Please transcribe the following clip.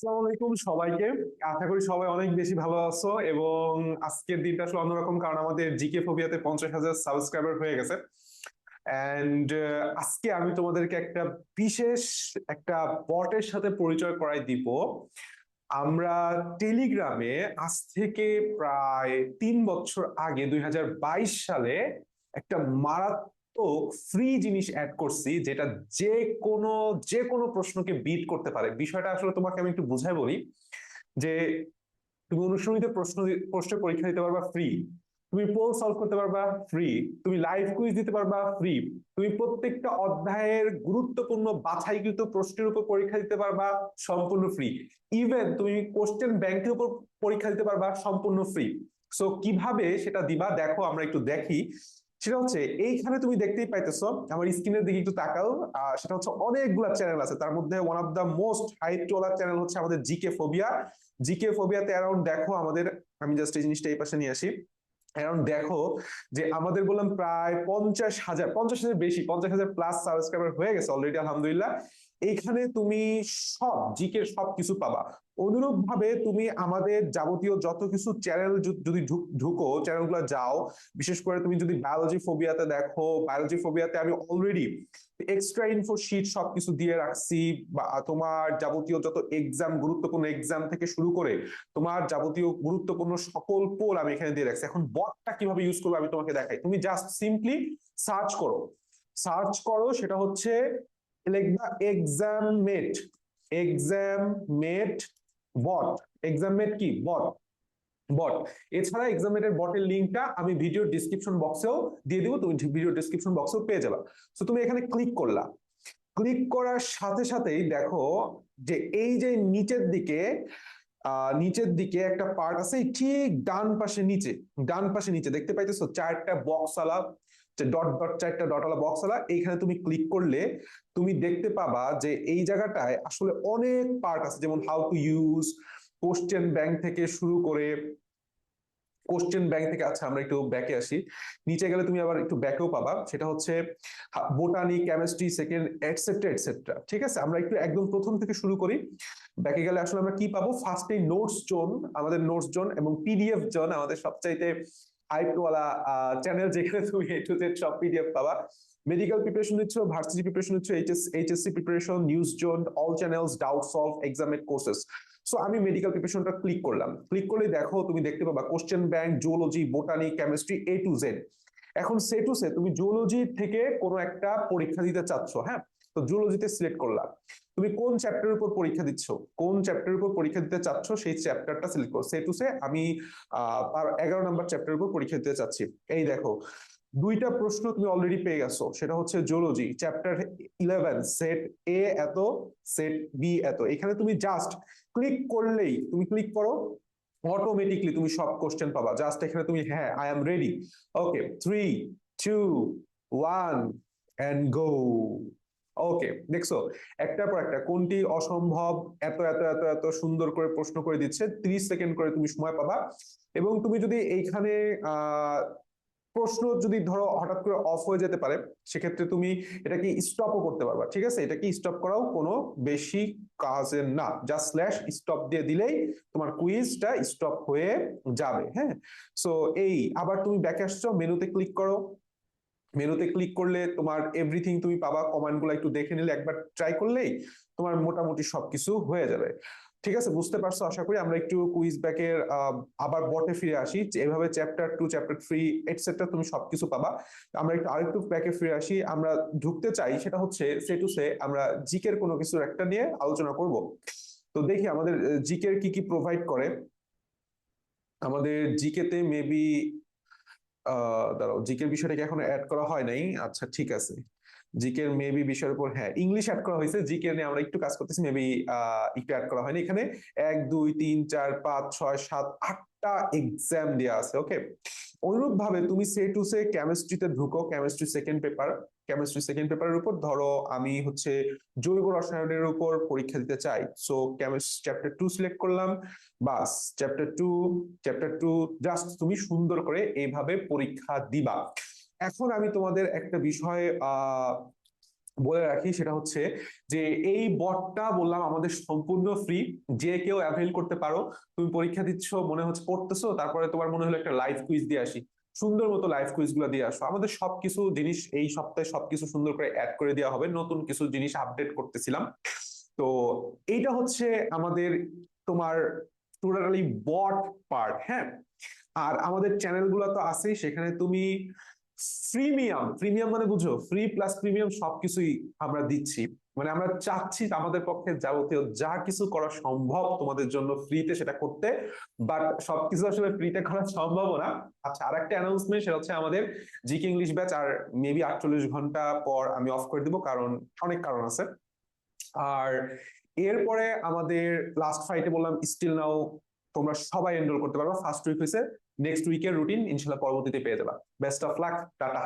আসসালামু সবাইকে। আশা করি সবাই অনেক বেশি ভালো আছো এবং আজকের দিনটা আসলে অন্যরকম কারণ আমাদের জিকে ফোবিয়াতে পঞ্চাশ হাজার সাবস্ক্রাইবার হয়ে গেছে। এন্ড আজকে আমি তোমাদেরকে একটা বিশেষ একটা বটের সাথে পরিচয় করাই দিব। আমরা টেলিগ্রামে আজ থেকে প্রায় তিন বছর আগে দুই হাজার বাইশ সালে একটা মারাত্মক ফ্রি জিনিস অ্যাড করছি যেটা যে কোনো যে কোনো প্রশ্নকে বিট করতে পারে। বিষয়টা আসলে তোমাকে আমি একটু বুঝাই বলি যে তুমি অনুশ্রমিত প্রশ্ন প্রশ্নের পরীক্ষা দিতে পারবা ফ্রি তুমি পোল সলভ করতে পারবা ফ্রি তুমি লাইভ কুইজ দিতে পারবা ফ্রি তুমি প্রত্যেকটা অধ্যায়ের গুরুত্বপূর্ণ বাছাইকৃত প্রশ্নের উপর পরীক্ষা দিতে পারবা সম্পূর্ণ ফ্রি ইভেন তুমি কোশ্চেন ব্যাংকের উপর পরীক্ষা দিতে পারবা সম্পূর্ণ ফ্রি সো কীভাবে সেটা দিবা? দেখো আমরা একটু দেখি। সেটা হচ্ছে এইখানে তুমি দেখতেই পাইতেছ, আমার স্ক্রিনের দিকে একটু তাকাও সেটা হচ্ছে অনেকগুলা চ্যানেল আছে। তার মধ্যে one of the most height taller channel হচ্ছে আমাদের জিকে ফোবিয়া জিকে ফোবিয়াতে অ্যারাউন্ড দেখো আমাদের, আমি জাস্ট এই জিনিসটা এই পাশে নিয়ে আসি। অ্যারাউন্ড দেখো যে আমাদের বললাম প্রায় পঞ্চাশ হাজার পঞ্চাশ হাজার বেশি, পঞ্চাশ হাজার প্লাস সাবস্ক্রাইবার হয়ে গেছে অলরেডি আলহামদুলিল্লাহ। এইখানে তুমি সব জিকে সব কিছু পাবা। অনুরূপ ভাবে তুমি আমাদের যাবতীয় যত কিছু চ্যানেল যদি ঢুকো চ্যানেলগুলো যাও, বিশেষ করে তুমি যদি বায়োলজি ফোবিয়াতে দেখো বায়োলজি ফোবিয়াতে আমি অলরেডি এক্সট্রা ইনফো শিট সবকিছু দিয়ে রাখছি বা তোমার যাবতীয় যত এক্সাম গুরুত্বপূর্ণ এক্সাম থেকে শুরু করে তোমার যাবতীয় গুরুত্বপূর্ণ সকল পোল আমি এখানে দিয়ে রাখছি। এখন বটটা কীভাবে ইউজ করব আমি তোমাকে দেখাই। তুমি জাস্ট সিম্পলি সার্চ করো। সার্চ করো, সেটা হচ্ছে লিখবা exam mate exam mate bot exam mate কি বট বট এছাড়া এক্সামেটের বটের লিঙ্কটা আমি ভিডিও ডিসক্রিপশন বক্সেও দিয়ে দিব, তুমি ভিডিও ডিসক্রিপশন বক্সেও পেয়ে যাবে। তো তুমি এখানে ক্লিক করলা। ক্লিক করার সাথে সাথেই দেখো যে এই যে নিচের দিকে নিচের দিকে একটা পার্ট আছে ঠিক ডান পাশে নিচে, ডান পাশে নিচে, দেখতে পাইতেছো? চারটা বক্স আলা ডট ডট চারটা ডটওয়ালা বক্স আলা এইখানে তুমি ক্লিক করলে তুমি দেখতে পাবা যে এই জায়গাটায় আসলে অনেক পার্ট আছে। যেমন how to use question bank থেকে শুরু করে কোশ্চেন ব্যাংক থেকে আচ্ছা আমরা একটু ব্যাকে আসি। নিচে গেলে তুমি আবার একটু ব্যাকেও পাবা। সেটা হচ্ছে botany chemistry second etcetera etcetera ঠিক আছে? আমরা একটু একদম প্রথম থেকে শুরু করি। ব্যাকে গেলে আসলে আমরা কি পাবো? ফার্স্টে নোটস জোন, আমাদের নোটস জোন এবং পিডিএফ জোন আমাদের সবচাইতে হাইপওয়ালা চ্যানেল যেখানে তুমি এ টু জেড সব পিডিএফ পাবা। মেডিকেল প্রিপারেশন নিচ্ছ ভার্সিটি প্রিপারেশন নিচ্ছ HS HSC preparation news zone all channels doubt solve এক্সামের কোর্সেস সো আমি মেডিকেল প্রিপারেশনটা ক্লিক করলাম। ক্লিক করলে দেখো, তুমি দেখতে পাবা question bank zoology botany chemistry A to Z এখন সে টু সে তুমি জুওলজি থেকে কোনো একটা পরীক্ষা দিতে চাচ্ছ হ্যাঁ? তো জুওলজিতে সিলেক্ট করলাম। তুমি কোন চ্যাপ্টারের উপর পরীক্ষা দিচ্ছ? কোন চ্যাপ্টারের উপর পরীক্ষা দিতে চাচ্ছ? সেই চ্যাপ্টারটা সিলেক্ট করো। সে টু সে আমি এগারো নম্বর চ্যাপ্টারের উপর পরীক্ষা দিতে চাচ্ছি। এই দেখো, দুইটা প্রশ্ন তুমি অলরেডি পেয়ে গেছো। সেটা হচ্ছে zoology chapter eleven set A এত সেট বি এত। এখানে তুমি জাস্ট ক্লিক করলেই, তুমি ক্লিক করো অটোমেটিকলি তুমি সব কোশ্চেন পাবা। জাস্ট এখানে তুমি হ্যাঁ I am ready okay three two one and go okay দেখছ, একটার পর একটা, কোনটি অসম্ভব, এত এত এত এত সুন্দর করে প্রশ্ন করে দিচ্ছে, ত্রিশ সেকেন্ড করে তুমি সময় পাবা। এবং তুমি যদি এইখানে প্রশ্ন যদি ধরো হঠাৎ করে অফ হয়ে যেতে পারে, সেক্ষেত্রে তুমি এটাকে স্টপও করতে পারবা, ঠিক আছে? এটাকে স্টপ করাও কোনো বেশি কাজের না জাস্ট স্ল্যাশ স্টপ দিয়ে দিলেই তোমার কুইজটা স্টপ হয়ে যাবে হ্যাঁ? সো এই, আবার তুমি ব্যাকে আসছো মেনুতে ক্লিক করো। মেনুতে ক্লিক করলে তোমার এভরিথিং তুমি পাবা কমান্ডগুলো একটু দেখে নিলে, একবার ট্রাই করলেই তোমার মোটামুটি সবকিছু হয়ে যাবে। ঠিক আছে, বুঝতে পারছ? আশা করি আমরা একটু কুইজ ব্যাকের আবার বটে ফিরে আসি। এভাবে chapter two chapter three etcetera তুমি সবকিছু পাবা। আমরা একটু আরেকটু ব্যাকে ফিরে আসি। আমরা ঢুকতে চাই সেটা হচ্ছে সে টু সে আমরা জিকের কোনো কিছুর একটা নিয়ে আলোচনা করব। তো দেখি আমাদের জিকের কি কি প্রোভাইড করে। আমাদের জিকেতে মেবি দাঁড়াও জিকের বিষয়টাকে এখনও অ্যাড করা হয় নাই। আচ্ছা ঠিক আছে। জিকের মেবি বিষয়ের উপর হ্যাঁ ইংলিশ অ্যাড করা হয়েছে। জিকে নিয়ে আমরা একটু কাজ করতেছি মেবি একটু অ্যাড করা হয়নি। এখানে এক, দুই, তিন, চার, পাঁচ, ছয়, সাত, আটটা এক্সাম দেওয়া আছে ওকে অনুরূপ ভাবে তুমি সে টু সে কেমিস্ট্রিতে ঢুকো chemistry second paper chemistry second পেপারের উপর। ধরো, আমি হচ্ছে জৈব রসায়নের উপর পরীক্ষা দিতে চাই। So chemistry chapter two select করলাম। বাস chapter two chapter two just তুমি সুন্দর করে এইভাবে পরীক্ষা দিবা। এখন আমি তোমাদের একটা বিষয় বলে রাখি, সেটা হচ্ছে যে এই বটটা বললাম আমাদের সম্পূর্ণ ফ্রি যে কেউ অ্যাভেল করতে পারো। তুমি পরীক্ষা দিচ্ছ, মনে হচ্ছে পড়তেছো, তারপরে তোমার মনে হলো একটা লাইভ কুইজ দিয়ে আসি। সুন্দর মতো লাইভ কুইজগুলো দিয়ে আসো। আমাদের সবকিছু জিনিস এই সপ্তাহে সবকিছু সুন্দর করে অ্যাড করে দেওয়া হবে। নতুন কিছু জিনিস আপডেট করতেছিলাম। তো এইটা হচ্ছে আমাদের তোমার টোটালি বট পার্ট হ্যাঁ? আর আমাদের চ্যানেলগুলো তো আছেই, সেখানে তুমি প্রিমিয়াম প্রিমিয়াম মানে বুঝো ফ্রি প্লাস প্রিমিয়াম সবকিছুই আমরা দিচ্ছি। মানে আমরা চাচ্ছি আমাদের পক্ষে যাবতীয় যা কিছু করা সম্ভব তোমাদের জন্য ফ্রিতে সেটা করতে বাট সবকিছু আসলে ফ্রিতে করা সম্ভব না। আচ্ছা আর একটা অ্যানাউন্সমেন্ট সেটা হচ্ছে আমাদের জিকে ইংলিশ ব্যাচ আর মেবি আটচল্লিশ ঘণ্টা পর আমি অফ করে দিব, কারণ অনেক কারণ আছে। আর এরপরে আমাদের লাস্ট ফ্রাইডে বললাম স্টিল নাও তোমরা সবাই এনরোল করতে পারবে। ফার্স্ট উইক হয়েছে নেক্সট উইকের রুটিন ইনশাল্লাহ পরবর্তীতে পেয়ে যাবা। Best of luck tata.